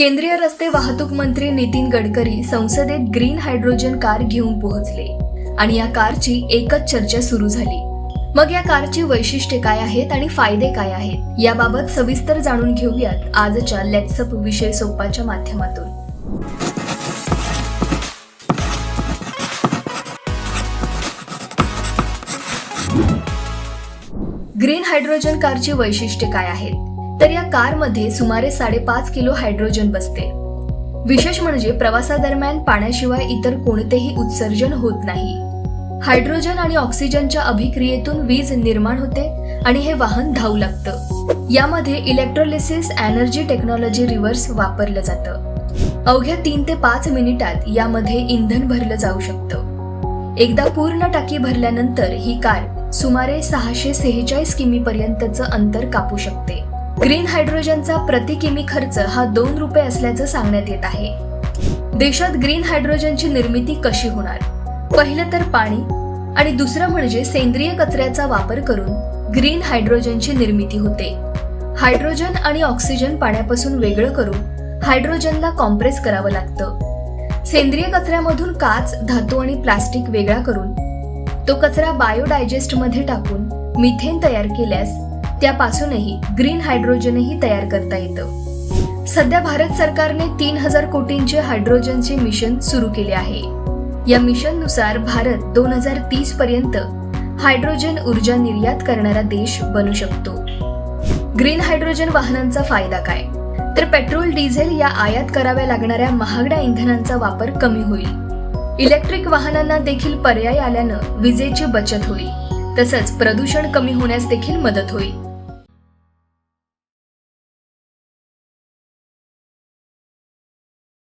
केंद्रीय रस्ते वाहतूक मंत्री नितीन गडकरी संसदेत ग्रीन हायड्रोजन कार घेऊन पोहोचले आणि या कारची एकच चर्चा सुरू झाली. मग या कारची वैशिष्ट्ये काय आहेत आणि फायदे काय आहेत याबाबत सविस्तर जाणून घेऊयात आजच्या लेट्सअप विषय सोपाच्या माध्यमातून. ग्रीन हायड्रोजन कारची वैशिष्ट्ये काय आहेत तर या कारमध्ये सुमारे साडेपाच किलो हायड्रोजन बसते. विशेष म्हणजे प्रवासादरम्यान पाण्याशिवाय इतर कोणतेही उत्सर्जन होत नाही. हायड्रोजन आणि ऑक्सिजनच्या अभिक्रियेतून वीज निर्माण होते आणि हे वाहन धावू लागतं. यामध्ये इलेक्ट्रोलिसिस एनर्जी टेक्नॉलॉजी रिव्हर्स वापरलं जातं. अवघ्या तीन ते पाच मिनिटात यामध्ये इंधन भरलं जाऊ शकतं. एकदा पूर्ण टाकी भरल्यानंतर ही कार सुमारे सहाशे सेहेचाळीस किमी पर्यंतचं अंतर कापू शकते. ग्रीन हायड्रोजनचा प्रति किमी खर्च हा दोन रुपये असल्याचं सांगण्यात येत आहे. देशात ग्रीन हायड्रोजनची निर्मिती कशी होणार? पहिलं तर पाणी आणि दुसरं म्हणजे सेंद्रिय कचऱ्याचा वापर करून ग्रीन हायड्रोजनची निर्मिती होते. हायड्रोजन आणि ऑक्सिजन पाण्यापासून वेगळं करून हायड्रोजनला कॉम्प्रेस करावं लागतं. सेंद्रिय कचऱ्यामधून काच धातू आणि प्लास्टिक वेगळा करून तो कचरा बायोडायजेस्टमध्ये टाकून मिथेन तयार केल्यास त्यापासूनही ग्रीन हायड्रोजनही तयार करता येतं. सध्या भारत सरकारने तीन हजार कोटींचे हायड्रोजनचे मिशन सुरू केले आहे. या मिशननुसार भारत दोन हजार तीस पर्यंत हायड्रोजन ऊर्जा निर्यात करणारा देश बनू शकतो. ग्रीन हायड्रोजन वाहनांचा फायदा काय? तर पेट्रोल डिझेल या आयात कराव्या लागणाऱ्या महागड्या इंधनांचा वापर कमी होईल. इलेक्ट्रिक वाहनांना देखील पर्याय आल्यानं विजेची बचत होईल. तसंच प्रदूषण कमी होण्यास देखील मदत होईल.